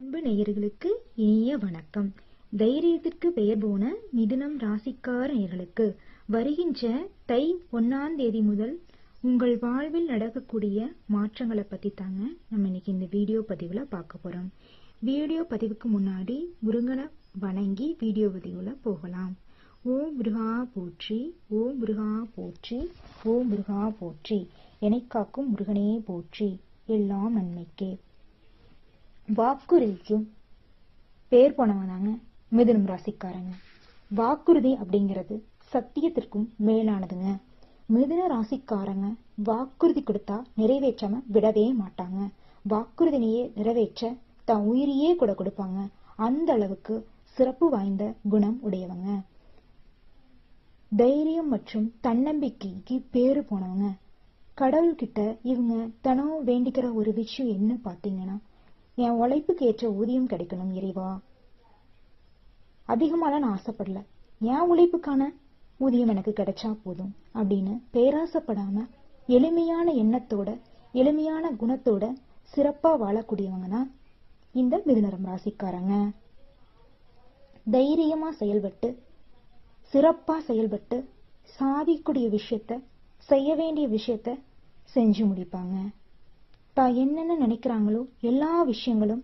அன்பு நேயர்களுக்கு இனிய வணக்கம். தைரியத்திற்கு பெயர் போன மிதுனம் ராசிக்கார நேயர்களுக்கு வருகின்ற தை ஒன்னாம் தேதி முதல் உங்கள் வாழ்வில் நடக்கக்கூடிய மாற்றங்களை பத்தி தாங்க நம்ம இன்னைக்கு இந்த வீடியோ பதிவுல பார்க்க போறோம். வீடியோ பதிவுக்கு முன்னாடி முருகனை வணங்கி வீடியோ பதிவுல போகலாம். ஓம் முருகா போற்றி ஓம் முருகா போற்றி ஓம் முருகா போற்றி. என்னை காக்கும் முருகனே போற்றி. எல்லாம் நன்மைக்கே. வாக்குறுதிக்கும் பேர் போனவங்க தாங்க மிதுனம் ராசிக்காரங்க. வாக்குறுதி அப்படிங்கிறது சத்தியத்திற்கும் மேலானதுங்க. மிதுன ராசிக்காரங்க வாக்குறுதி கொடுத்தா நிறைவேற்றாம விடவே மாட்டாங்க. வாக்குறுதினையே நிறைவேற்ற தான் உயிரையே கூட கொடுப்பாங்க. அந்த அளவுக்கு சிறப்பு வாய்ந்த குணம் உடையவங்க. தைரியம் மற்றும் தன்னம்பிக்கைக்கு பேரு போனவங்க. கடவுள்கிட்ட இவங்க தனம் வேண்டிக்கிற ஒரு விஷயம் என்ன பார்த்தீங்கன்னா என் உழைப்புக்கு ஏற்ற ஊதியம் கிடைக்கணும் இறைவா. அதிகமாலாம் நான் ஆசைப்படல. என் உழைப்புக்கான ஊதியம் எனக்கு கிடைச்சா போதும் அப்படின்னு பேராசைப்படாம எளிமையான எண்ணத்தோட எளிமையான குணத்தோட சிறப்பா வாழக்கூடியவங்க தான் இந்த மிதுனரம் ராசிக்காரங்க. தைரியமா செயல்பட்டு சிறப்பா செயல்பட்டு சாதிக்கூடிய விஷயத்த செய்ய வேண்டிய விஷயத்த செஞ்சு முடிப்பாங்க. தான் என்னென்ன நினைக்கிறாங்களோ எல்லா விஷயங்களும்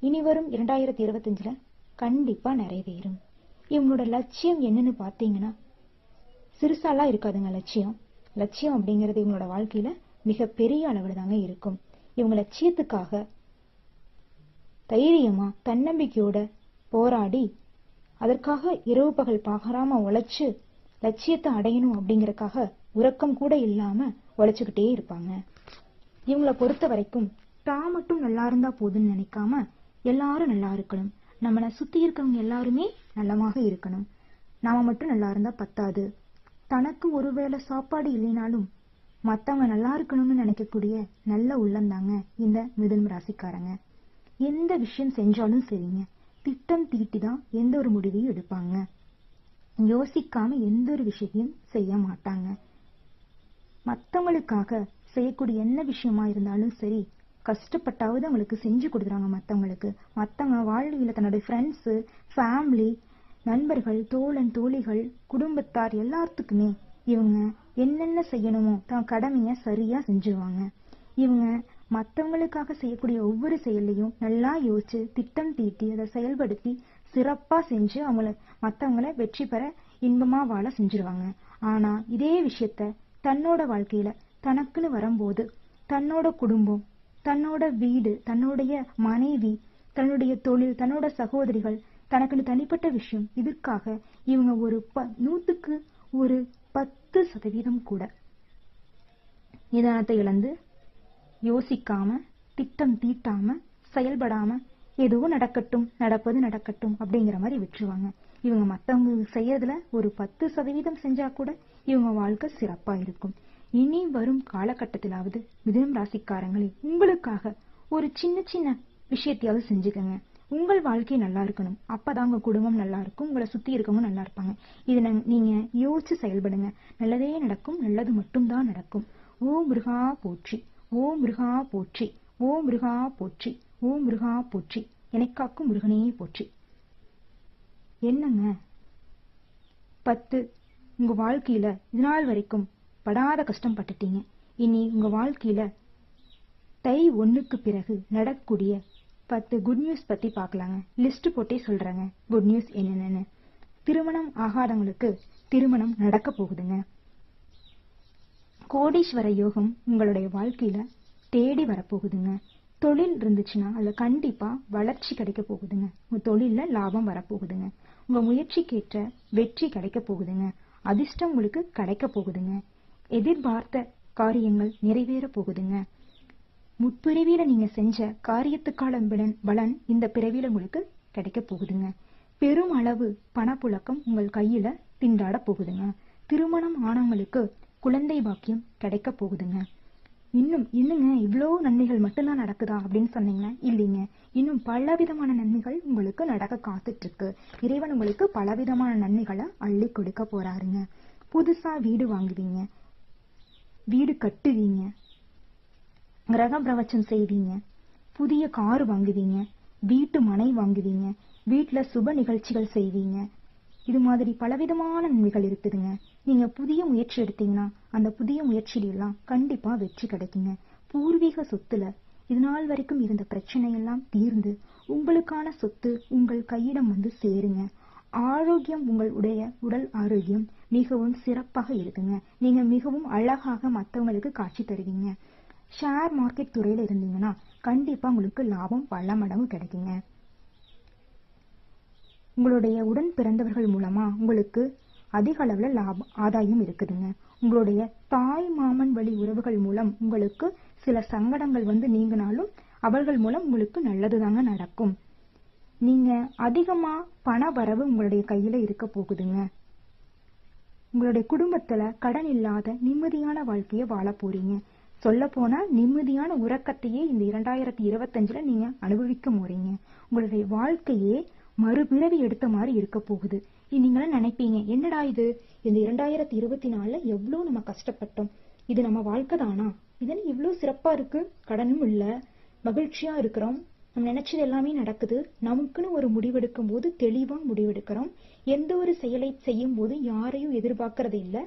இனி வரும் இரண்டாயிரத்தி இருபத்தஞ்சுல கண்டிப்பா நிறைவேறும். இவங்களோட லட்சியம் என்னன்னு பாத்தீங்கன்னா சிறுசாலாம் இருக்காதுங்க லட்சியம். லட்சியம் அப்படிங்கிறது இவங்களோட வாழ்க்கையில மிக பெரிய அளவில் தாங்க இருக்கும். இவங்க லட்சியத்துக்காக தைரியமா தன்னம்பிக்கையோட போராடி அதற்காக இரவு பகல் பாகாராம உழைச்சு லட்சியத்தை அடையணும் அப்படிங்கறக்காக உறக்கம் கூட இல்லாம உழைச்சுக்கிட்டே இருப்பாங்க. இவங்களை பொறுத்த வரைக்கும் தான் மட்டும் நல்லா இருந்தா போதும்னு நினைக்காம எல்லாரும் நல்லா இருக்கணும். நம்மளை சுத்தி இருக்கவங்க எல்லாருமே நல்லமாக இருக்கணும். நாம மட்டும் நல்லா இருந்தா பத்தாது. தனக்கு ஒருவேளை சாப்பாடு இல்லைனாலும் மத்தவங்க நல்லா இருக்கணும்னு நினைக்கக்கூடிய நல்ல உள்ளந்தாங்க இந்த மிதுன் ராசிக்காரங்க. எந்த விஷயம் செஞ்சாலும் சரிங்க. திட்டம் தீட்டி தான் எந்த ஒரு முடிவையும் எடுப்பாங்க. யோசிக்காம எந்த ஒரு விஷயத்தையும் செய்ய மாட்டாங்க. மத்தவங்களுக்காக செய்யக்கூடிய என்ன விஷயமா இருந்தாலும் சரி கஷ்டப்பட்டாவது அவங்களுக்கு செஞ்சு கொடுக்குறாங்க மற்றவங்களுக்கு மற்றவங்க வாழ்வியில் தன்னுடைய ஃப்ரெண்ட்ஸு ஃபேமிலி நண்பர்கள் தோழன் தோழிகள் குடும்பத்தார் எல்லாத்துக்குமே இவங்க என்னென்ன செய்யணுமோ தான் கடமையை சரியா செஞ்சுருவாங்க. இவங்க மற்றவங்களுக்காக செய்யக்கூடிய ஒவ்வொரு செயலையும் நல்லா யோசிச்சு திட்டம் தீட்டி அதை செயல்படுத்தி சிறப்பா செஞ்சு அவங்கள மற்றவங்கள வெற்றி பெற இன்பமா வாழ செஞ்சிருவாங்க. ஆனா இதே விஷயத்த தன்னோட வாழ்க்கையில தனக்குன்னு வரும்போது தன்னோட குடும்பம் தன்னோட வீடு தன்னுடைய மனைவி தன்னுடைய தொழில் தன்னோட சகோதரிகள் தனக்குன்னு தனிப்பட்ட விஷயம் இதற்காக இவங்க ஒரு ப நூத்துக்கு ஒரு பத்து சதவீதம் கூட நிதானத்தை இழந்து யோசிக்காம திட்டம் தீட்டாம செயல்படாம ஏதோ நடக்கட்டும் நடப்பது நடக்கட்டும் அப்படிங்கிற மாதிரி விட்டுருவாங்க. இவங்க மற்றவங்க செய்யறதுல ஒரு பத்து சதவீதம் செஞ்சா கூட இவங்க வாழ்க்கை சிறப்பா இருக்கும். இனி வரும் காலகட்டத்திலாவது மிதுனம் ராசிக்காரங்களே உங்களுக்காக ஒரு சின்ன சின்ன விஷயத்தையாவது செஞ்சுக்கங்க. உங்கள் வாழ்க்கை நல்லா இருக்கணும். அப்பதான் உங்க குடும்பம் நல்லா இருக்கும். உங்களை சுத்தி இருக்கவங்க நல்லா இருப்பாங்க. இதை நீங்க யோசிச்சு செயல்படுங்க. நல்லதே நடக்கும். நல்லது மட்டும்தான் நடக்கும். ஓ முருகா போற்றி. ஓ முருகா போற்றி. ஓ முருகா போற்றி. ஓ முருகா போற்றி. எனக்காக்கும் முருகனே போற்றி. என்னங்க? பத்து. உங்க வாழ்க்கையில இதனால் வரைக்கும் படாத கஷ்டம் பட்டுட்டீங்க இனி உங்கள் வாழ்க்கையில் தை ஒன்றுக்கு பிறகு நடக்கக்கூடிய பத்து குட் நியூஸ் பற்றி பார்க்கலாங்க. லிஸ்ட் போட்டே சொல்கிறேங்க குட் நியூஸ் என்னென்னு திருமணம் ஆகாதவங்களுக்கு திருமணம் நடக்க போகுதுங்க. கோடீஸ்வர யோகம் உங்களுடைய வாழ்க்கையில் தேடி வரப்போகுதுங்க. தொழில் இருந்துச்சுன்னா அதில் கண்டிப்பாக வளர்ச்சி கிடைக்க போகுதுங்க. உங்கள் தொழிலில் லாபம் வரப்போகுதுங்க. உங்கள் முயற்சிக்கேற்ற வெற்றி கிடைக்க போகுதுங்க. அதிர்ஷ்டம் உங்களுக்கு கிடைக்க போகுதுங்க. எதிர்பார்த்த காரியங்கள் நிறைவேற போகுதுங்க. முற்பிறவியில நீங்க செஞ்ச காரியத்துக்கான பலன் இந்த பிறவியில உங்களுக்கு கிடைக்க போகுதுங்க. பெரும் அளவு பணப்புழக்கம் உங்கள் கையில திண்டாட போகுதுங்க. திருமணம் ஆனவங்களுக்கு குழந்தை பாக்கியம் கிடைக்க போகுதுங்க. இன்னும் என்னங்க இவ்வளோ நன்மைகள் மட்டும்தான் நடக்குதா அப்படின்னு சொன்னீங்கன்னா இல்லைங்க. இன்னும் பலவிதமான நன்மைகள் உங்களுக்கு நடக்க காத்துட்டு இருக்கு இறைவன் உங்களுக்கு பலவிதமான நன்மைகளை அள்ளி கொடுக்க போறாருங்க. புதுசா வீடு வாங்குவீங்க. வீடு கட்டுவீங்க. கிரக பிரவச்சம் செய்வீங்க. புதிய கார் வாங்குவீங்க. வீட்டு வாங்குவீங்க. வீட்டில் சுப நிகழ்ச்சிகள் செய்வீங்க. இது மாதிரி பலவிதமான நன்மைகள் இருக்குதுங்க. நீங்க புதிய முயற்சி எடுத்தீங்கன்னா அந்த புதிய முயற்சியில கண்டிப்பாக கண்டிப்பா வெற்றி கிடைக்குங்க. பூர்வீக சொத்துல இது நாள் வரைக்கும் இருந்த பிரச்சனை எல்லாம் தீர்ந்து உங்களுக்கான சொத்து உங்கள் கையிடம் வந்து சேருங்க. ஆரோக்கியம் உங்களுடைய உடல் ஆரோக்கியம் மிகவும் சிறப்பாக இருக்குங்க. நீங்க மிகவும் அழகாக மற்றவங்களுக்கு காட்சி தருவீங்க. ஷேர் மார்க்கெட் துறையில இருந்தீங்கன்னா கண்டிப்பா உங்களுக்கு லாபம் பல மடங்கு கிடைக்குங்க. உங்களுடைய உடன் பிறந்தவர்கள் மூலமா உங்களுக்கு அதிக அளவுல லாபம் ஆதாயம் இருக்குதுங்க. உங்களுடைய தாய் மாமன் வழி உறவுகள் மூலம் உங்களுக்கு சில சங்கடங்கள் வந்து நீங்கினாலும் அவர்கள் மூலம் உங்களுக்கு நல்லதுதாங்க நடக்கும். நீங்க அதிகமா பண வரவு உங்களுடைய கையில இருக்க போகுதுங்க. உங்களுடைய குடும்பத்துல கடன் இல்லாத நிம்மதியான வாழ்க்கைய வாழ போறீங்க. சொல்ல போனா நிம்மதியான உறக்கத்தையே இந்த இரண்டாயிரத்தி இருபத்தஞ்சுல நீங்க அனுபவிக்க போறீங்க. உங்களுடைய வாழ்க்கையே மறுபிறவி எடுத்த மாதிரி இருக்க போகுது. நீங்களும் நினைப்பீங்க என்னடா இது? இந்த இரண்டாயிரத்தி இருபத்தி நாலுல எவ்வளவு நம்ம கஷ்டப்பட்டோம். இது நம்ம வாழ்க்கை தானா? இதன் இவ்வளவு சிறப்பா இருக்கு? கடனும் இல்ல. மகிழ்ச்சியா இருக்கிறோம். நம்ம நினைச்சது எல்லாமே நடக்குது. நமக்குன்னு ஒரு முடிவெடுக்கும் போது தெளிவா முடிவெடுக்கிறோம். எந்த ஒரு செயலை செய்யும் போது யாரையும் எதிர்பார்க்கறது இல்லை.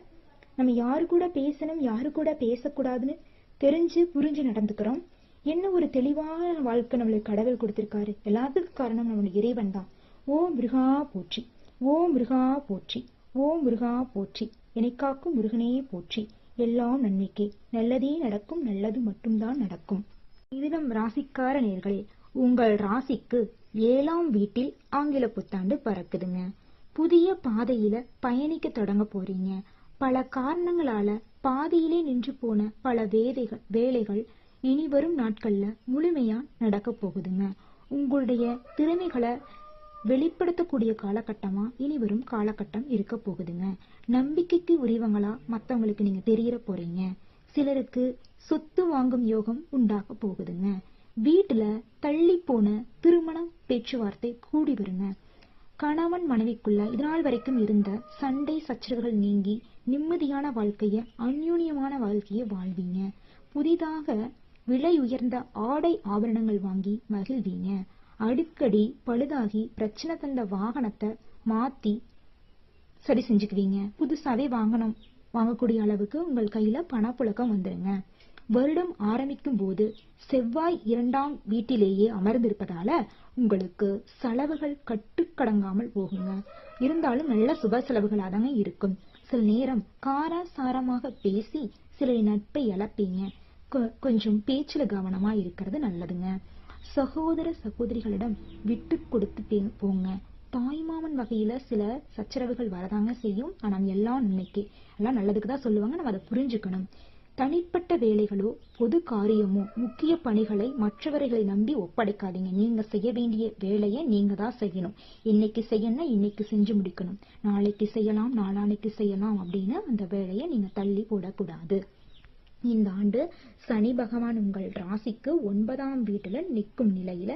நம்ம யாரு கூட பேசணும் யாரு கூட பேசக்கூடாதுன்னு தெரிஞ்சு புரிஞ்சு நடந்துக்கிறோம். என்ன ஒரு தெளிவான வாழ்க்கை நம்மளுக்கு கடவுள் கொடுத்திருக்காரு? எல்லாத்துக்கும் காரணம் நம்மளுடைய இறைவன் தான். ஓ மிருகா போற்றி. ஓ மிருகா போற்றி. ஓ மிருகா போற்றி. எனக்காக்கும் முருகனே போற்றி. எல்லாம் நன்மைக்கே. நல்லதே நடக்கும் நல்லது மட்டும்தான் நடக்கும். இது நம் ராசிக்கார நேர்களே. உங்கள் ராசிக்கு ஏழாம் வீட்டில் ஆங்கில புத்தாண்டு பறக்குதுங்க. புதிய பாதையில பயணிக்க தொடங்க போறீங்க. பல காரணங்களால பாதியிலே நின்று போன பல வேதைகள் வேலைகள் இனி வரும் நாட்கள்ல முழுமையா நடக்க போகுதுங்க. உங்களுடைய திறமைகளை வெளிப்படுத்தக்கூடிய காலகட்டமா இனி வரும் காலகட்டம் இருக்க போகுதுங்க. நம்பிக்கைக்கு உரியவங்களா மத்தவங்களுக்கு நீங்க தெரியற போறீங்க. சிலருக்கு சொத்து வாங்கும் யோகம் உண்டாக போகுதுங்க. வீட்டுல தள்ளி போன திருமண பேச்சுவார்த்தை கூடி வருங்க. கணவன் மனைவிக்குள்ள இதனால் வரைக்கும் இருந்த சண்டை சச்சரவுகள் நீங்கி நிம்மதியான வாழ்க்கைய அந்யூன்யமான வாழ்க்கையை வாழ்வீங்க. புதிதாக விலை உயர்ந்த ஆடை ஆபரணங்கள் வாங்கி மகிழ்வீங்க. அடிக்கடி பழுதாகி பிரச்சனை தந்த வாகனத்தை மாத்தி சரி செஞ்சுக்குவீங்க. புதுசாவே வாங்கணும் வாங்கக்கூடிய அளவுக்கு உங்கள் கையில பணப்புழக்கம் வந்துருங்க. வருடம் ஆரம்பிக்கும் போது செவ்வாய் இரண்டாம் வீட்டிலேயே அமர்ந்திருப்பதால உங்களுக்கு செலவுகள் கட்டுக்கடங்காமல் போகுங்க. இருந்தாலும் நல்ல சுப செலவுகளாக தாங்க இருக்கும். சில நேரம் காராசாரமாக பேசி சிலரின் நட்பை இழப்பீங்க. கொ- கொஞ்சம் பேச்சுல கவனமா இருக்கிறது நல்லதுங்க. சகோதர சகோதரிகளிடம் விட்டு கொடுத்து பே- போங்க. தாய்மாமன் வகையில சில சச்சரவுகள் வரதாங்க செய்யும். ஆனா எல்லாம் நன்மைக்கு எல்லாம் நல்லதுக்கு தான் சொல்லுவாங்க. நம்ம அதை புரிஞ்சுக்கணும். தனிப்பட்ட வேலைகளோ பொது காரியமோ முக்கிய பணிகளை மற்றவர்களை நம்பி ஒப்படைக்காதீங்க. நீங்க செய்ய வேண்டிய வேலையை நீங்க தான் செய்யணும். இன்னைக்கு செய்யணும் இன்னைக்கு செஞ்சு முடிக்கணும். நாளைக்கு செய்யலாம் நாளானைக்கு செய்யலாம் அப்படின்னு அந்த வேலையை நீங்க தள்ளி போடக்கூடாது. இந்த ஆண்டு சனி பகவான் உங்கள் ராசிக்கு ஒன்பதாம் வீட்டுல நிற்கும் நிலையில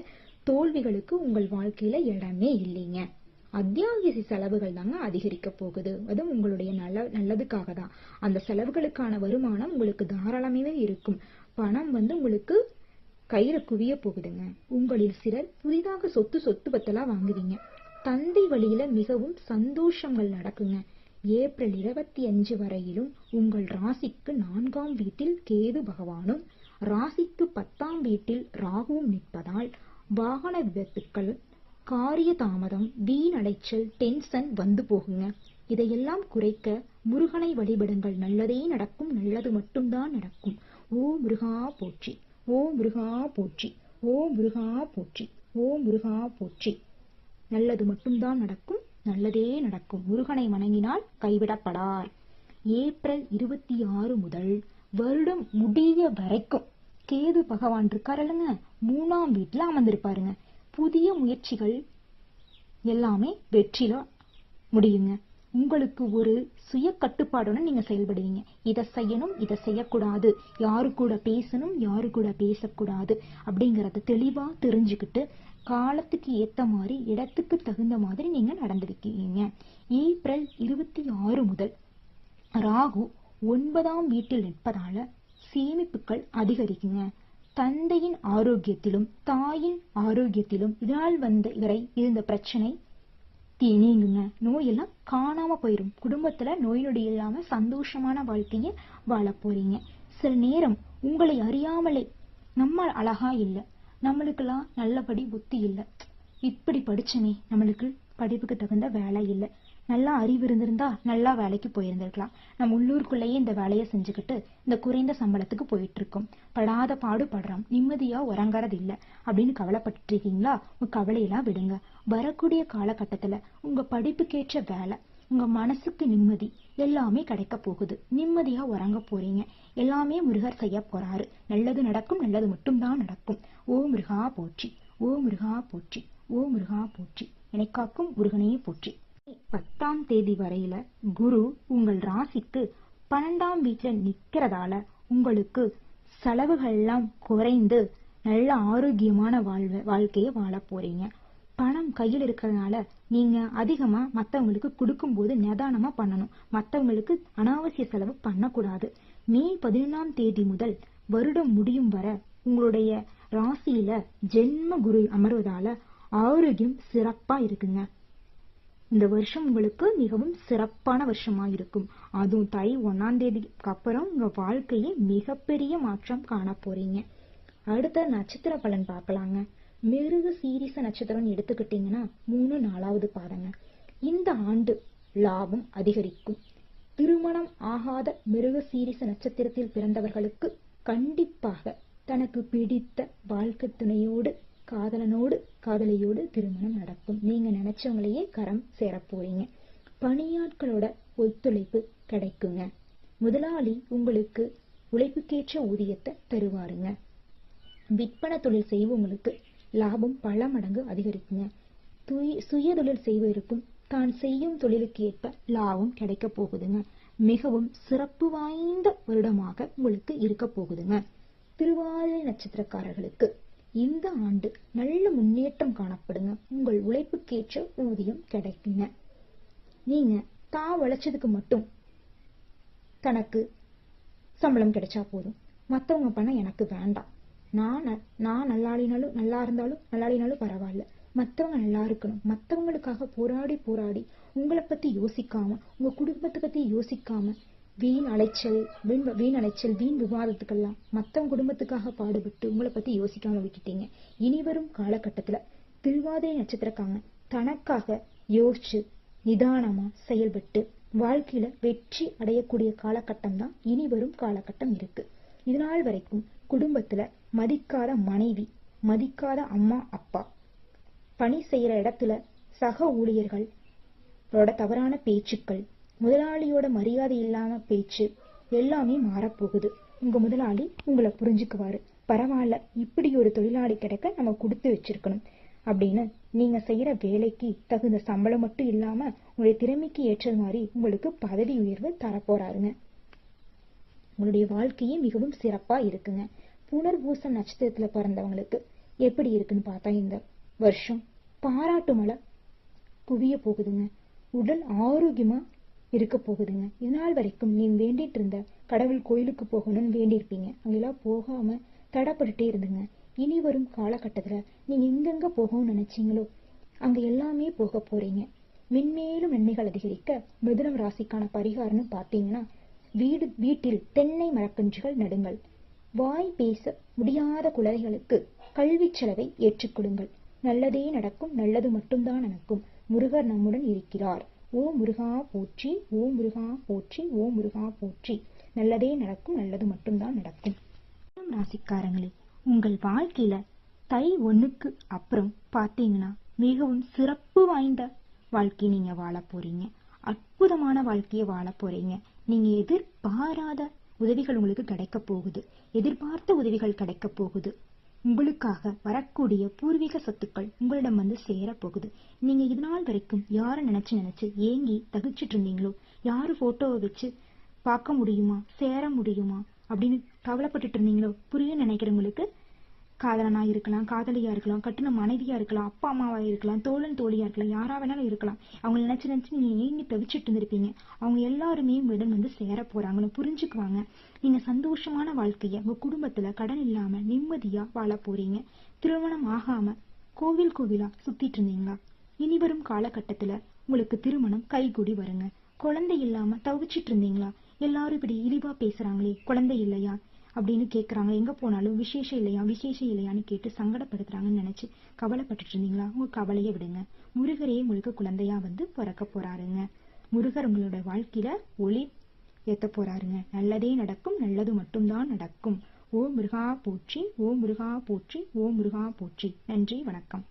தோல்விகளுக்கு உங்கள் வாழ்க்கையில இடமே இல்லைங்க. அத்தியாவசிய செலவுகள் தாங்க அதிகரிக்க போகுது. அதுவும் உங்களுடைய நல்ல நல்லதுக்காக தான் அந்த செலவுகளுக்கான வருமானம் உங்களுக்கு தாராளமாகவே இருக்கும். பணம் வந்து உங்களுக்கு கயிற குவிய போகுதுங்க. உங்களில் சிலர் புதிதாக சொத்து சொத்து பத்தலா வாங்குவீங்க. தந்தை வழியில மிகவும் சந்தோஷங்கள் நடக்குங்க. ஏப்ரல் இருபத்தி அஞ்சு வரையிலும் உங்கள் ராசிக்கு நான்காம் வீட்டில் கேது பகவானும் ராசிக்கு பத்தாம் வீட்டில் ராகுவும் நிற்பதால் வாகன விபத்துக்கள் காரிய தாமதம் வீண் அலைச்சல் டென்ஷன் வந்து போகுங்க. இதையெல்லாம் குறைக்க முருகனை வழிபடுங்கள். நல்லதே நடக்கும் நல்லது மட்டும்தான் நடக்கும். ஓ முருகா போற்றி ஓ முருகா போற்றி ஓ முருகா போற்றி ஓ முருகா போற்றி. நல்லது மட்டும்தான் நடக்கும் நல்லதே நடக்கும். முருகனை வணங்கினால் கைவிடப்படார். ஏப்ரல் இருபத்தி ஆறு முதல் வருடம் முடிய வரைக்கும் கேது பகவான் இருக்காருல்லங்க மூணாம் வீட்டில் அமர்ந்திருப்பாருங்க. புதிய முயற்சிகள் எல்லாமே வெற்றில முடியுங்க. உங்களுக்கு ஒரு சுய கட்டுப்பாடுடன் நீங்க செயல்படுவீங்க. இதை செய்யணும் இதை செய்யக்கூடாது. யாரு கூட பேசணும் யாரு கூட பேசக்கூடாது அப்படிங்கறத தெளிவா தெரிஞ்சுக்கிட்டு காலத்துக்கு ஏத்த மாதிரி இடத்துக்கு தகுந்த மாதிரி நீங்க நடந்திருக்கீங்க ஏப்ரல் இருபத்தி ஆறு முதல் ராகு ஒன்பதாம் வீட்டில் நிற்பதால சேமிப்புகள் அதிகரிக்குங்க. தந்தையின் ஆரோக்கியத்திலும் தாயின் ஆரோக்கியத்திலும் இதனால் வந்த வரை இருந்த பிரச்சனை? தீ- நீங்குங்க. நோயெல்லாம் காணாம போயிடும் குடும்பத்துல நோய் நொடி இல்லாம சந்தோஷமான வாழ்க்கைய வாழ போறீங்க. சில நேரம் உங்களை அறியாமலே நம்ம அழகா இல்லை. நம்மளுக்கெல்லாம் நல்லபடி புத்தி இல்லை. இப்படி படிச்சமே நம்மளுக்கு படிப்புக்கு தகுந்த வேலை இல்லை. நல்லா அறிவு இருந்திருந்தா நல்லா வேலைக்கு போயிருந்திருக்கலாம். நம்ம உள்ளூருக்குள்ளேயே இந்த வேலையை செஞ்சுக்கிட்டு இந்த குறைந்த சம்பளத்துக்கு போயிட்டு இருக்கோம் படாத பாடு படுறோம் நிம்மதியா உறங்கறது இல்லை. அப்படின்னு கவலைப்பட்டு இருக்கீங்களா உங்க கவலையெல்லாம் விடுங்க. வரக்கூடிய காலகட்டத்துல உங்க படிப்புக்கேற்ற வேலை உங்க மனசுக்கு நிம்மதி எல்லாமே கிடைக்க போகுது. நிம்மதியா உறங்க போறீங்க. எல்லாமே முருகர் செய்ய போறாரு. நல்லது நடக்கும் நல்லது மட்டும்தான் நடக்கும். ஓ முருகா போற்றி ஓ முருகா போற்றி ஓ முருகா போற்றி. எனக்காக்கும் முருகனையே போற்றி. பத்தாம் தேதி வரையில குரு உங்கள் ராசிக்கு பன்னெண்டாம் வீட்டுல நிக்கிறதால உங்களுக்கு செலவுகள்லாம் குறைந்து நல்ல ஆரோக்கியமான வாழ்வை வாழ்க்கையை வாழ போறீங்க. பணம் கையில் இருக்கிறதுனால நீங்க அதிகமா மத்தவங்களுக்கு கொடுக்கும்போது நிதானமா பண்ணணும். மத்தவங்களுக்கு அனாவசிய செலவு பண்ணக்கூடாது. மே பதினொன்றாம் தேதி முதல் வருடம் முடியும் வர உங்களுடைய ராசியில ஜென்ம குரு அமர்வதால ஆரோக்கியம் சிறப்பா இருக்குங்க. இந்த வருஷம் உங்களுக்கு மிகவும் சிறப்பான வருஷமா இருக்கும் அதுவும் தை ஒன்னாம் தேதிக்கு அப்புறம் உங்க வாழ்க்கையே மிகப்பெரிய மாற்றம் காண போறீங்க. அடுத்த நட்சத்திர பலன் பார்க்கலாங்க. மிருக சீரிச நட்சத்திரம் எடுத்துக்கிட்டீங்கன்னா மூணு நாலாவது பாதங்க. இந்த ஆண்டு லாபம் அதிகரிக்கும். திருமணம் ஆகாத மிருக சீரிச நட்சத்திரத்தில் பிறந்தவர்களுக்கு கண்டிப்பாக தனக்கு பிடித்த வாழ்க்கை துணையோடு காதலனோடு காதலியோடு திருமணம் நடக்கும். நீங்க நினைச்சவங்களையே கரம் சேர போறீங்க. பணியாட்களோட ஒத்துழைப்பு கிடைக்குங்க. முதலாளி உங்களுக்கு உழைப்புக்கேற்ற ஊதியத்தை தருவாருங்க. விற்பனை தொழில் செய்வங்களுக்கு லாபம் பல மடங்கு அதிகரிக்குங்க. சுய தொழில் செய்வதற்கும் தான் செய்யும் தொழிலுக்கு ஏற்ப லாபம் கிடைக்க போகுதுங்க. மிகவும் சிறப்பு வாய்ந்த வருடமாக உங்களுக்கு இருக்க போகுதுங்க. திருவாரூர் நட்சத்திரக்காரர்களுக்கு இந்த ஆண்டு நல்ல முன்னேற்றம் காணப்படுங்க. உங்கள் உழைப்புக்கேற்ற ஊதியம் கிடைக்குங்க. நீங்க தான் உழைச்சதுக்கு மட்டும் தனக்கு சம்பளம் கிடைச்சா போதும். மற்றவங்க பணம் எனக்கு வேண்டாம். நான் ந- நான் நல்லாடினாலும் நல்லா இருந்தாலும் நல்லாடினாலும் பரவாயில்ல. மற்றவங்க நல்லா இருக்கணும். மற்றவங்களுக்காக போராடி போராடி உங்களை பத்தி யோசிக்காம உங்க குடும்பத்தை பத்தி யோசிக்காம வீண் அலைச்சல் வீண் வீண் அலைச்சல் வீண் விவாதத்துக்கெல்லாம் மத்தவங்க குடும்பத்துக்காக பாடுபட்டு உங்களை பத்தி யோசிக்காம விட்டுட்டீங்க. இனி வரும் காலகட்டத்துல திருவாதிரை நட்சத்திரக்காங்க தனக்காக யோசிச்சு நிதானமா செயல்பட்டு வாழ்க்கையில வெற்றி அடையக்கூடிய காலகட்டம் தான் இனி வரும் காலகட்டம் இருக்கு. இதனால் வரைக்கும் குடும்பத்துல மதிக்காத மனைவி மதிக்காத அம்மா அப்பா பணி செய்யற இடத்துல சக ஊழியர்களோட தவறான பேச்சுக்கள் முதலாளியோட மரியாதை இல்லாம பேச்சு எல்லாமே மாறப்போகுது. உங்க முதலாளி உங்களை புரிஞ்சுக்குவாரு. பரவாயில்ல இப்படி ஒரு தொழிலாளி கிடைக்க நம்ம கொடுத்து வச்சிருக்கணும் அப்படின்னு நீங்க செய்யற வேலைக்கு தகுந்த சம்பளம் மட்டும் இல்லாம உங்களுடைய திறமைக்கு ஏற்றது மாதிரி உங்களுக்கு பதவி உயர்வு தரப்போறாருங்க. உங்களுடைய வாழ்க்கையே மிகவும் சிறப்பா இருக்குங்க. புனர்பூசம் நட்சத்திரத்துல பிறந்தவங்களுக்கு எப்படி இருக்குன்னு பார்த்தா இந்த வருஷம் பாராட்டு மழை குவிய போகுதுங்க. உடல் ஆரோக்கியமா இருக்க போகுதுங்க. இதனால் வரைக்கும் நீங்க வேண்டிட்டு இருந்த கடவுள் கோயிலுக்கு போகணும்னு வேண்டியிருப்பீங்க. அங்கெல்லாம் போகாம தடப்பட்டுட்டே இருந்துங்க. இனி வரும் காலகட்டத்தில் நீங்க எங்கெங்க போகணும்னு நினைச்சீங்களோ அங்க எல்லாமே போக போறீங்க. மென்மேலும் நன்மைகள் அதிகரிக்க மிதுனம் ராசிக்கான பரிகாரம்னு பார்த்தீங்கன்னா வீடு வீட்டில் தென்னை மரக்கன்றுகள் நடுங்கள். வாய் பேச முடியாத குழந்தைகளுக்கு கல்வி செலவை ஏற்றுக்கொடுங்கள் நல்லதே நடக்கும் நல்லது மட்டும்தான் நடக்கும். முருகர் நம்முடன் இருக்கிறார். ஓ முருகா போற்றி ஓ முருகா போற்றி ஓ முருகா போற்றி. நல்லதே நடக்கும் நல்லது மட்டும்தான் நடக்கும். ராசிக்காரங்களே உங்கள் வாழ்க்கையில தை ஒண்ணுக்கு அப்புறம் பார்த்தீங்கன்னா மிகவும் சிறப்பு வாய்ந்த வாழ்க்கையை நீங்க வாழ போறீங்க. அற்புதமான வாழ்க்கையை வாழ போறீங்க. நீங்க எதிர்பாராத உதவிகள் உங்களுக்கு கிடைக்க போகுது. எதிர்பார்த்த உதவிகள் கிடைக்க போகுது. உங்களுக்காக வரக்கூடிய பூர்வீக சொத்துக்கள் உங்களிடம் வந்து சேர போகுது நீங்க இது நாள் வரைக்கும் யாரை நினைச்சு நினைச்சு ஏங்கி தகிச்சிட்டு இருந்தீங்களோ யாரு போட்டோவை வச்சு பார்க்க முடியுமா சேர முடியுமா அப்படின்னு கவலைப்பட்டுட்டு இருந்தீங்களோ புரிய நினைக்கிறவங்களுக்கு காதலனா இருக்கலாம் காதலியா இருக்கலாம் கட்டுன மனைவியா இருக்கலாம் அப்பா அம்மாவா இருக்கலாம் தோழன் தோழியா இருக்கலாம் யாரா வேணாலும் இருக்கலாம். அவங்க நினைச்சு நினைச்சு நீங்க ஏங்கி தவிச்சிட்டு இருந்திருப்பீங்க. அவங்க எல்லாருமே உங்களிடம் வந்து சேர போறாங்கன்னு புரிஞ்சுக்குவாங்க. நீங்க சந்தோஷமான வாழ்க்கைய உங்க குடும்பத்துல கடன் இல்லாம நிம்மதியா வாழ போறீங்க. திருமணம் ஆகாம கோவில் கோவிலா சுத்திட்டு இருந்தீங்களா? இனி வரும் காலகட்டத்துல உங்களுக்கு திருமணம் கைகூடி வருங்க. குழந்தை இல்லாம தவிச்சிட்டு இருந்தீங்களா? எல்லாரும் இப்படி இழிவா பேசுறாங்களே குழந்தை இல்லையா? அப்படின்னு கேட்குறாங்க எங்கே போனாலும் விசேஷம் இல்லையா விசேஷம் இல்லையான்னு கேட்டு சங்கடப்படுத்துறாங்கன்னு நினைச்சு கவலைப்பட்டுட்டு இருந்தீங்களா உங்க கவலையை விடுங்க. முருகரே உங்களுக்கு குழந்தையா வந்து பிறக்க போறாருங்க. முருகர் உங்களோட வாழ்க்கையில ஒளி ஏத்த போறாருங்க. நல்லதே நடக்கும் நல்லது மட்டும்தான் நடக்கும். ஓ முருகா போற்றி ஓ முருகா போற்றி ஓ முருகா போற்றி. நன்றி வணக்கம்.